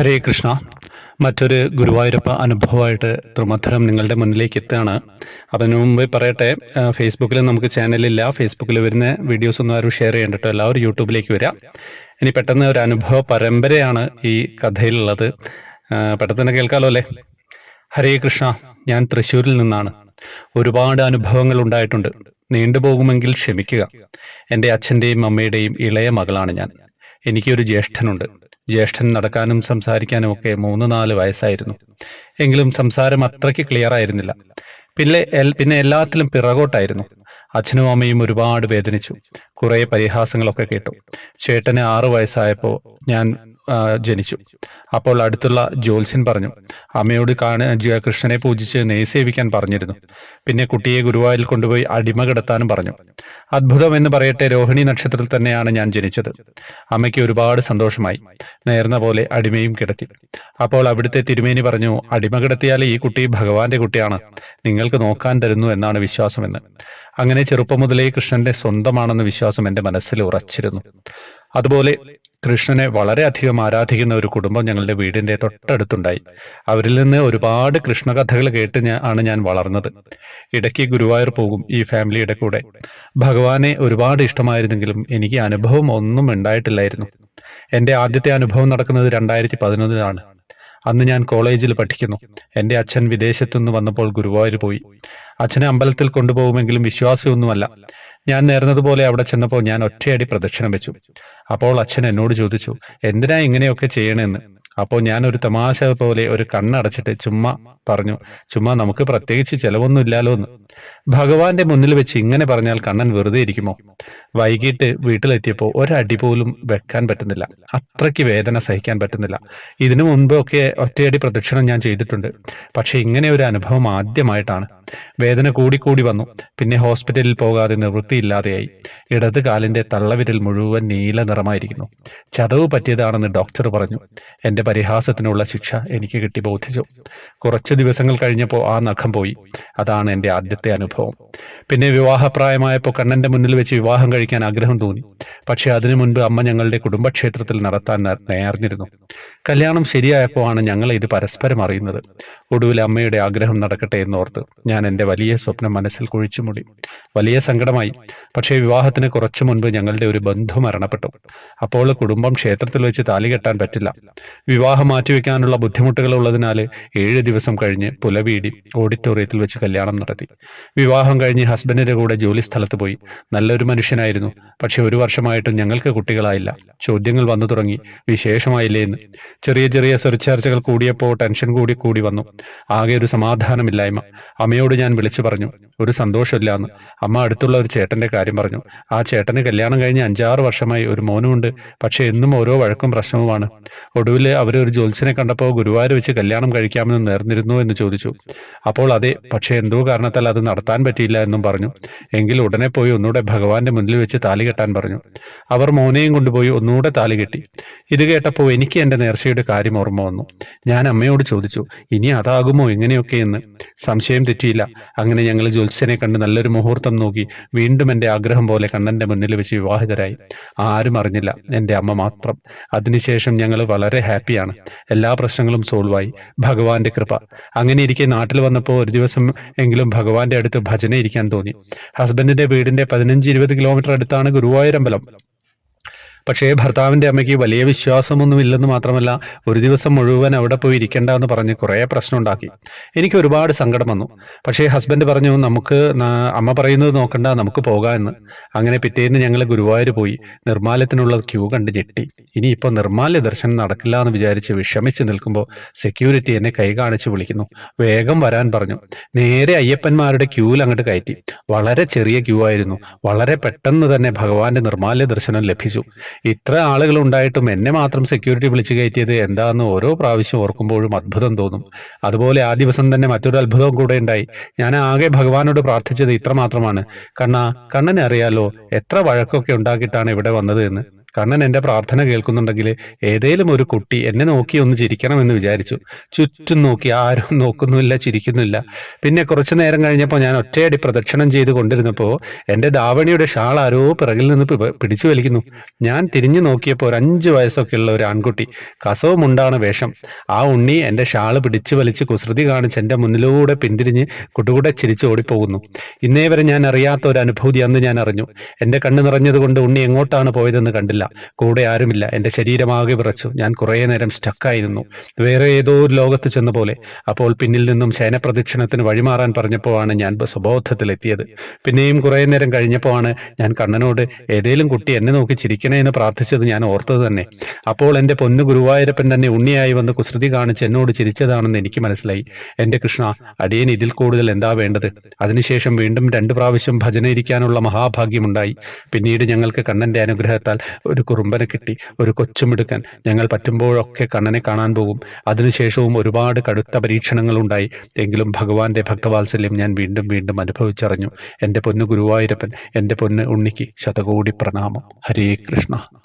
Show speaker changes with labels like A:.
A: ഹരേ കൃഷ്ണ. മറ്റൊരു ഗുരുവായൂരപ്പ അനുഭവമായിട്ട് ത്രിമധുരം നിങ്ങളുടെ മുന്നിലേക്ക് എത്തുകയാണ്. അതിനു മുമ്പേ പറയട്ടെ ഫേസ്ബുക്കിൽ നമുക്ക് ചാനലില്ല ഫേസ്ബുക്കിൽ വരുന്ന വീഡിയോസ് ഒന്നും ആരും ഷെയർ ചെയ്യണ്ട എല്ലാവരും യൂട്യൂബിലേക്ക് വരാം. ഇനി പെട്ടെന്ന് ഒരു അനുഭവ പരമ്പരയാണ് ഈ കഥയിലുള്ളത്. പെട്ടെന്ന് തന്നെ കേൾക്കാമല്ലോ അല്ലേ? ഹരേ കൃഷ്ണ ഞാൻ തൃശ്ശൂരിൽ നിന്നാണ്. ഒരുപാട് അനുഭവങ്ങൾ ഉണ്ടായിട്ടുണ്ട്. നീണ്ടുപോകുമെങ്കിൽ ക്ഷമിക്കുക. എന്റെ അച്ഛന്റെയും അമ്മയുടെയും ഇളയ മകളാണ് ഞാൻ. എനിക്കൊരു ജ്യേഷ്ഠനുണ്ട്. ജ്യേഷ്ഠൻ നടക്കാനും സംസാരിക്കാനും ഒക്കെ മൂന്ന് നാല് വയസ്സായിരുന്നു. എങ്കിലും സംസാരം അത്രയ്ക്ക് ക്ലിയർ ആയിരുന്നില്ല. പിന്നെ പിന്നെ എല്ലാത്തിലും പിറകോട്ടായിരുന്നു. അച്ഛനും അമ്മയും ഒരുപാട് വേദനിച്ചു. കുറെ പരിഹാസങ്ങളൊക്കെ കേട്ടു. ചേട്ടന് ആറു വയസ്സായപ്പോൾ ഞാൻ ജനിച്ചു. അപ്പോൾ അടുത്തുള്ള ജോൽസിൻ പറഞ്ഞു അമ്മയോട് കാണ കൃഷ്ണനെ പൂജിച്ച് നെയ് സേവിക്കാൻ പറഞ്ഞിരുന്നു. പിന്നെ കുട്ടിയെ ഗുരുവായൂരിൽ കൊണ്ടുപോയി അടിമ കിടത്താനും പറഞ്ഞു. അത്ഭുതം എന്ന് പറയട്ടെ രോഹിണി നക്ഷത്രത്തിൽ തന്നെയാണ് ഞാൻ ജനിച്ചത്. അമ്മയ്ക്ക് ഒരുപാട് സന്തോഷമായി. നേർന്ന പോലെ അടിമയും കിടത്തി. അപ്പോൾ അവിടുത്തെ തിരുമേനി പറഞ്ഞു അടിമ കിടത്തിയാൽ ഈ കുട്ടി ഭഗവാന്റെ കുട്ടിയാണ്. നിങ്ങൾക്ക് നോക്കാൻ തരുന്നു എന്നാണ് വിശ്വാസമെന്ന്. അങ്ങനെ ചെറുപ്പം മുതലേ കൃഷ്ണന്റെ സ്വന്തമാണെന്ന വിശ്വാസം എന്റെ മനസ്സിൽ ഉറച്ചിരുന്നു. അതുപോലെ കൃഷ്ണനെ വളരെയധികം ആരാധിക്കുന്ന ഒരു കുടുംബം ഞങ്ങളുടെ വീടിന്റെ തൊട്ടടുത്തുണ്ടായി. അവരിൽ നിന്ന് ഒരുപാട് കൃഷ്ണകഥകൾ കേട്ട് ഞാൻ ആണ് ഞാൻ വളർന്നത്. ഇടയ്ക്ക് ഗുരുവായൂർ പോകും ഈ ഫാമിലിയുടെ കൂടെ. ഭഗവാനെ ഒരുപാട് ഇഷ്ടമായിരുന്നെങ്കിലും എനിക്ക് അനുഭവം ഒന്നും ഉണ്ടായിട്ടില്ലായിരുന്നു. എന്റെ ആദ്യത്തെ അനുഭവം നടക്കുന്നത് രണ്ടായിരത്തി പതിനൊന്നിലാണ് അന്ന് ഞാൻ കോളേജിൽ പഠിക്കുന്നു. എന്റെ അച്ഛൻ വിദേശത്തുനിന്ന് വന്നപ്പോൾ ഗുരുവായൂർ പോയി. അച്ഛനെ അമ്പലത്തിൽ കൊണ്ടുപോകുമെങ്കിലും വിശ്വാസമൊന്നുമല്ല ഞാൻ നേർന്നതുപോലെ അവിടെ ചെന്നപ്പോൾ ഞാൻ ഒറ്റയടി പ്രദക്ഷിണം വെച്ചു. അപ്പോൾ അച്ഛൻ എന്നോട് ചോദിച്ചു എന്തിനാ ഇങ്ങനെയൊക്കെ ചെയ്യണമെന്ന് അപ്പോൾ ഞാൻ ഒരു തമാശ പോലെ ഒരു കണ്ണടച്ചിട്ട് ചുമ്മാ പറഞ്ഞു ചുമ്മാ നമുക്ക് പ്രത്യേകിച്ച് ചെലവൊന്നും ഇല്ലാലോ എന്ന്. ഭഗവാന്റെ മുന്നിൽ വെച്ച് ഇങ്ങനെ പറഞ്ഞാൽ കണ്ണൻ വെറുതെ ഇരിക്കുമോ? വൈകിട്ട് വീട്ടിലെത്തിയപ്പോൾ ഒരടി പോലും വെക്കാൻ പറ്റുന്നില്ല. അത്രയ്ക്ക് വേദന സഹിക്കാൻ പറ്റുന്നില്ല. ഇതിനു മുൻപൊക്കെ ഒറ്റയടി പ്രദക്ഷിണം ഞാൻ ചെയ്തിട്ടുണ്ട്. പക്ഷെ ഇങ്ങനെ ഒരു അനുഭവം ആദ്യമായിട്ടാണ്. വേദന കൂടിക്കൂടി വന്നു. പിന്നെ ഹോസ്പിറ്റലിൽ പോകാതെ നിവൃത്തിയില്ലാതെയായി. ഇടത് കാലിന്റെ തള്ളവിരൽ മുഴുവൻ നീല നിറമായിരിക്കുന്നു. ചതവ് പറ്റിയതാണെന്ന് ഡോക്ടർ പറഞ്ഞു. എന്റെ പരിഹാസത്തിനുള്ള ശിക്ഷ എനിക്ക് കിട്ടി ബോധിച്ചു. കുറച്ച് ദിവസങ്ങൾ കഴിഞ്ഞപ്പോൾ ആ നഖം പോയി. അതാണ് എന്റെ ആദ്യത്തെ അനുഭവം. പിന്നെ വിവാഹപ്രായമായപ്പോൾ കണ്ണന്റെ മുന്നിൽ വെച്ച് വിവാഹം കഴിക്കാൻ ആഗ്രഹം തോന്നി. പക്ഷേ അതിനു മുൻപ് അമ്മ ഞങ്ങളുടെ കുടുംബക്ഷേത്രത്തിൽ നടത്താൻ നേർന്നിരുന്നു. കല്യാണം ശരിയായപ്പോൾ ആണ് ഞങ്ങൾ ഇത് പരസ്പരം അറിയുന്നത്. ഒടുവിൽ അമ്മയുടെ ആഗ്രഹം നടക്കട്ടെ എന്നോർത്ത് ഞാൻ എന്റെ വലിയ സ്വപ്നം മനസ്സിൽ കുഴിച്ചുമൂടി വലിയ സങ്കടമായി. പക്ഷേ വിവാഹത്തിന് കുറച്ചു മുൻപ് ഞങ്ങളുടെ ഒരു ബന്ധു മരണപ്പെട്ടു. അപ്പോൾ കുടുംബം ക്ഷേത്രത്തിൽ വെച്ച് താലി കെട്ടാൻ പറ്റില്ല. വിവാഹം മാറ്റിവെക്കാനുള്ള ബുദ്ധിമുട്ടുകൾ ഉള്ളതിനാൽ ഏഴ് ദിവസം കഴിഞ്ഞ് പുലവീടി ഓഡിറ്റോറിയത്തിൽ വെച്ച് കല്യാണം നടത്തി. വിവാഹം കഴിഞ്ഞ് ഹസ്ബൻഡിന്റെ കൂടെ ജോലി സ്ഥലത്ത് പോയി. നല്ലൊരു മനുഷ്യനായിരുന്നു. പക്ഷെ ഒരു വർഷമായിട്ടും ഞങ്ങൾക്ക് കുട്ടികളായില്ല. ചോദ്യങ്ങൾ വന്നു തുടങ്ങി. വിശേഷമായില്ലേ എന്ന്. ചെറിയ ചെറിയ സെറിച്ചാർച്ചകൾ കൂടിയപ്പോൾ ടെൻഷൻ കൂടി കൂടി വന്നു. ആകെ ഒരു സമാധാനമില്ലായ്മ. അമ്മയോട് ഞാൻ വിളിച്ചു പറഞ്ഞു. ഒരു സന്തോഷമില്ല എന്ന്. അമ്മ അടുത്തുള്ള ഒരു ചേട്ടന്റെ കാര്യം പറഞ്ഞു. ആ ചേട്ടന് കല്യാണം കഴിഞ്ഞ് അഞ്ചാറ് വർഷമായി. ഒരു മോനുമുണ്ട്. പക്ഷെ എന്നും ഓരോ വഴക്കും പ്രശ്നവുമാണ്. ഒടുവിൽ ഒരു ജ്യോത്സ്യനെ കണ്ടപ്പോൾ ഗുരുവായൂർ വെച്ച് കല്യാണം കഴിക്കാമെന്ന് നേർന്നിരുന്നു എന്ന് ചോദിച്ചു. അപ്പോൾ അതെ പക്ഷേ എന്തോ കാരണത്താൽ അത് നടത്താൻ പറ്റിയില്ല എന്നും പറഞ്ഞു. എങ്കിൽ ഉടനെ പോയി ഒന്നുകൂടെ ഭഗവാന്റെ മുന്നിൽ വെച്ച് താലി കെട്ടാൻ പറഞ്ഞു. അവർ മോനെയും കൊണ്ടുപോയി ഒന്നുകൂടെ താലി കെട്ടി. ഇത് കേട്ടപ്പോൾ എനിക്ക് എന്റെ നേർച്ചയുടെ കാര്യം ഓർമ്മ വന്നു. ഞാൻ അമ്മയോട് ചോദിച്ചു ഇനി അതാകുമോ എങ്ങനെയൊക്കെ എന്ന്? സംശയം തെറ്റിയില്ല. അങ്ങനെ ഞങ്ങൾ ജ്യോത്സ്യനെ കണ്ട് നല്ലൊരു മുഹൂർത്തം നോക്കി വീണ്ടും എന്റെ ആഗ്രഹം പോലെ കണ്ണന്റെ മുന്നിൽ വെച്ച് വിവാഹിതരായി. ആരും അറിഞ്ഞില്ല എന്റെ അമ്മ മാത്രം. അതിനുശേഷം ഞങ്ങൾ വളരെ ഹാപ്പിയാണ്. എല്ലാ പ്രശ്നങ്ങളും സോൾവായി. ഭഗവാന്റെ കൃപ. അങ്ങനെ ഇരിക്കെ നാട്ടിൽ വന്നപ്പോൾ ഒരു ദിവസം എങ്കിലും ഭഗവാന്റെ അടുത്ത് ഭജന ഇരിക്കാൻ തോന്നി. ഹസ്ബൻഡിന്റെ വീടിന്റെ പതിനഞ്ച് ഇരുപത് കിലോമീറ്റർ അടുത്താണ് ഗുരുവായൂരമ്പലം. പക്ഷേ ഭർത്താവിന്റെ അമ്മയ്ക്ക് വലിയ വിശ്വാസമൊന്നുമില്ലെന്ന് മാത്രമല്ല ഒരു ദിവസം മുഴുവൻ അവിടെ പോയി ഇരിക്കേണ്ട എന്ന് പറഞ്ഞ് കുറേ പ്രശ്നം ഉണ്ടാക്കി എനിക്ക് ഒരുപാട് സങ്കടം വന്നു. പക്ഷേ ഹസ്ബൻഡ് പറഞ്ഞു നമുക്ക് അമ്മ പറയുന്നത് നോക്കണ്ട നമുക്ക് പോകാം എന്ന്. അങ്ങനെ പിറ്റേന്ന് ഞങ്ങൾ ഗുരുവായൂർ പോയി നിർമ്മാല്യത്തിനുള്ള ക്യൂ കണ്ട് ഞെട്ടി. ഇനിയിപ്പോൾ നിർമ്മാല്യ ദർശനം നടക്കില്ല എന്ന് വിചാരിച്ച് വിഷമിച്ച് നിൽക്കുമ്പോൾ സെക്യൂരിറ്റി എന്നെ കൈ കാണിച്ച് വിളിക്കുന്നു. വേഗം വരാൻ പറഞ്ഞു. നേരെ അയ്യപ്പന്മാരുടെ ക്യൂവിൽ അങ്ങോട്ട് കയറ്റി. വളരെ ചെറിയ ക്യൂ ആയിരുന്നു. വളരെ പെട്ടെന്ന് തന്നെ ഭഗവാന്റെ നിർമ്മാല്യ ദർശനം ലഭിച്ചു. ഇത്ര ആളുകൾ ഉണ്ടായിട്ടും എന്നെ മാത്രം സെക്യൂരിറ്റി വിളിച്ചു കയറ്റിയത് എന്താണെന്ന് ഓരോ പ്രാവശ്യം ഓർക്കുമ്പോഴും അത്ഭുതം തോന്നും. അതുപോലെ ആ ദിവസം തന്നെ മറ്റൊരു അത്ഭുതവും കൂടെ ഉണ്ടായി. ഞാൻ ആകെ ഭഗവാനോട് പ്രാർത്ഥിച്ചത് ഇത്ര മാത്രമാണ് കണ്ണ കണ്ണനെ അറിയാലോ എത്ര വഴക്കൊക്കെ ഉണ്ടാക്കിയിട്ടാണ് ഇവിടെ വന്നത് എന്ന്. കണ്ണൻ എന്റെ പ്രാർത്ഥന കേൾക്കുന്നുണ്ടെങ്കിൽ ഏതേലും ഒരു കുട്ടി എന്നെ നോക്കി ഒന്ന് ചിരിക്കണമെന്ന് വിചാരിച്ചു. ചുറ്റും നോക്കി ആരും നോക്കുന്നുമില്ല ചിരിക്കുന്നില്ല. പിന്നെ കുറച്ചു നേരം കഴിഞ്ഞപ്പോൾ ഞാൻ ഒറ്റയടി പ്രദക്ഷിണം ചെയ്ത് കൊണ്ടിരുന്നപ്പോൾ എന്റെ ദാവണിയുടെ ഷാൾ ആരോ പിറകിൽ നിന്ന് പിടിച്ചു വലിക്കുന്നു. ഞാൻ തിരിഞ്ഞു നോക്കിയപ്പോൾ ഒരു അഞ്ച് വയസ്സൊക്കെ ഉള്ള ഒരു ആൺകുട്ടി കസവുമുണ്ടാണ് വേഷം. ആ ഉണ്ണി എന്റെ ഷാൾ പിടിച്ചു വലിച്ച് കുസൃതി കാണിച്ച് എന്റെ മുന്നിലൂടെ പിന്തിരിഞ്ഞ് കുടുകൂടെ ചിരിച്ചു ഓടിപ്പോകുന്നു. ഇന്നേ വരെ ഞാൻ അറിയാത്ത ഒരു അനുഭൂതി അന്ന് ഞാൻ അറിഞ്ഞു. എന്റെ കണ്ണ് നിറഞ്ഞതുകൊണ്ട് ഉണ്ണി എങ്ങോട്ടാണ് പോയതെന്ന് കണ്ടില്ല. കൂടെ ആരുമില്ല. എന്റെ ശരീരമാകെ വിറച്ചു. ഞാൻ കുറേ നേരം സ്റ്റക്കായിരുന്നു. വേറെ ഏതോ ഒരു ലോകത്ത് ചെന്ന പോലെ അപ്പോൾ പിന്നിൽ നിന്നും ശയനപ്രദക്ഷിണത്തിന് വഴിമാറാൻ പറഞ്ഞപ്പോഴാണ് ഞാൻ സ്വബോധത്തിലെത്തിയത്. പിന്നെയും കുറേ നേരം കഴിഞ്ഞപ്പോഴാണ് ഞാൻ കണ്ണനോട് ഏതേലും കുട്ടി എന്നെ നോക്കി ചിരിക്കണേ എന്ന് പ്രാർത്ഥിച്ചത് ഞാൻ ഓർത്തത് തന്നെ. അപ്പോൾ എന്റെ പൊന്നു ഗുരുവായൂരപ്പൻ തന്നെ ഉണ്ണിയായി വന്ന് കുസൃതി കാണിച്ച് എന്നോട് ചിരിച്ചതാണെന്ന് എനിക്ക് മനസ്സിലായി. എന്റെ കൃഷ്ണ അടിയൻ ഇതിൽ കൂടുതൽ എന്താ വേണ്ടത്? അതിനുശേഷം വീണ്ടും രണ്ട് പ്രാവശ്യം ഭജന ഇരിക്കാനുള്ള മഹാഭാഗ്യമുണ്ടായി. പിന്നീട് ഞങ്ങൾക്ക് കണ്ണന്റെ അനുഗ്രഹത്താൽ ഒരു കുറുമ്പനെ കിട്ടി ഒരു കൊച്ചുമിടുക്കൻ. ഞങ്ങൾ പറ്റുമ്പോഴൊക്കെ കണ്ണനെ കാണാൻ പോകും. അതിനുശേഷവും ഒരുപാട് കടുത്ത പരീക്ഷണങ്ങളുണ്ടായി. എങ്കിലും ഭഗവാന്റെ ഭക്തവാത്സല്യം ഞാൻ വീണ്ടും വീണ്ടും അനുഭവിച്ചറിഞ്ഞു. എന്റെ പൊന്നു ഗുരുവായൂരപ്പൻ എന്റെ പൊന്ന് ഉണ്ണിക്ക് ശതകോടി പ്രണാമം. ഹരേ കൃഷ്ണ.